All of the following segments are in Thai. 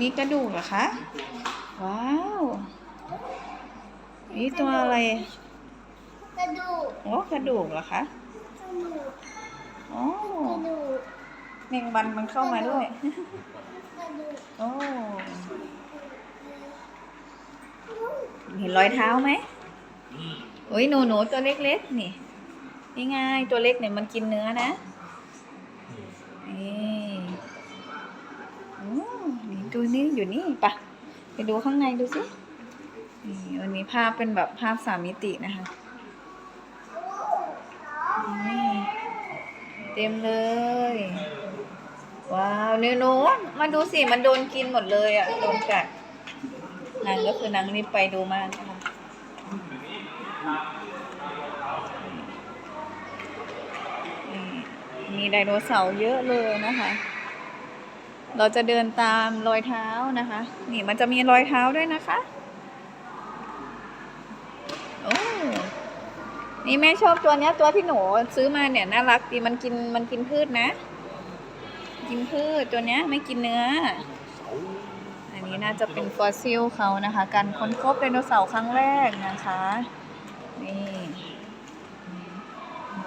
มีกระดูกเหรอคะ ว้าว นี่ตัวอะไร กระดูก โอ้กระดูกเหรอคะ กระดูก โอ้กระดูกแมงวันมันเข้ามาด้วย กระดูก โอ้เห็นรอยเท้าไหมโอ้ยหนูหนูตัวเล็กๆ นี่ นี่ไงตัวเล็กเนี่ยมันกินเนื้อนะนี่โอ้นี่ ดูนี่อยู่นี่ปะไปดูข้างในดูสินี่วันนี้ภาพเป็นแบบภาพสามมิตินะคะนี่เต็มเลย ว้าวเนื้อนูมาดูสิ มันโดนกินหมดเลยอะโดนกัดนางก็คือนางรีบไปดูมากนะคะมีไดโนเสาร์เยอะเลยนะคะ เราจะเดินตามรอยเท้านะคะ นี่มันจะมีรอยเท้าด้วยนะคะโอ้นี่แม่ชอบตัวเนี้ย ตัวที่หนูซื้อมาเนี่ยน่ารักดีมันกินมันกินพืชนะ กินพืชตัวเนี้ยไม่กินเนื้อ อันนี้น่าจะเป็นฟอสซิลเขานะคะ การค้นพบไดโนเสาร์ครั้งแรกนะคะ นี่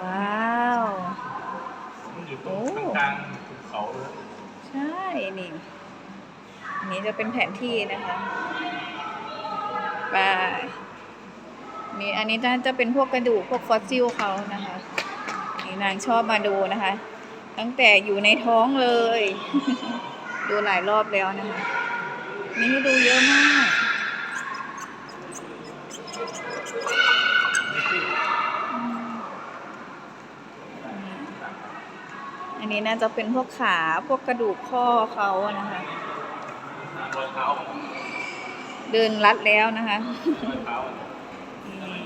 ว้าว โอ้ ใช่นี่อันนี้จะเป็นแผนที่นะคะไปนี่อันนี้น่าจะเป็นพวกกระดูกพวกฟอสซิลเขานะคะนี่นางชอบมาดูนะคะ ตั้งแต่อยู่ในท้องเลย ดูหลายรอบแล้วนะคะ นี่ดูเยอะมาก อันนี้น่าจะเป็นพวกขาพวกกระดูกข้อเขานะคะเท้าเดินลัดแล้วนะคะนี่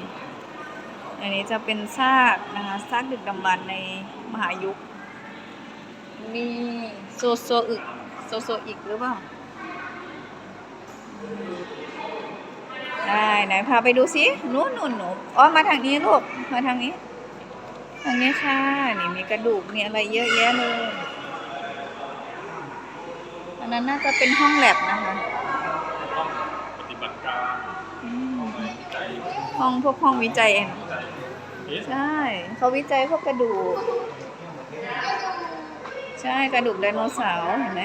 อันนี้จะเป็นซากนะคะซากดึกดำบรรในมหายุค มีโซโซอึกโซโซอีกหรือเปล่า ได้ไหนพาไปดูสินู้นนู้นหนูอ๋อมาทางนี้ลูก มาทางนี้ ทางนี้ค่ะ นี่มีกระดูกมีอะไรเยอะแยะเลย อันนั้นน่าจะเป็นห้องแลบนะคะต้องปฏิบัติการอืมต้องอะไรใจห้องพวกห้องวิจัยเองใจเอ๊ะใช่ เขาวิจัยพวกกระดูก ใช่กระดูกไดโนเสาร์เห็นไหม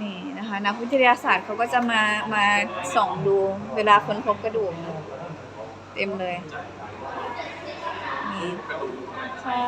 นี่นะคะนักวิทยาศาสตร์เขาก็จะมามาส่องดูเวลาค้นพบกระดูกนะเต็มเลยนี่กระดูก ใช่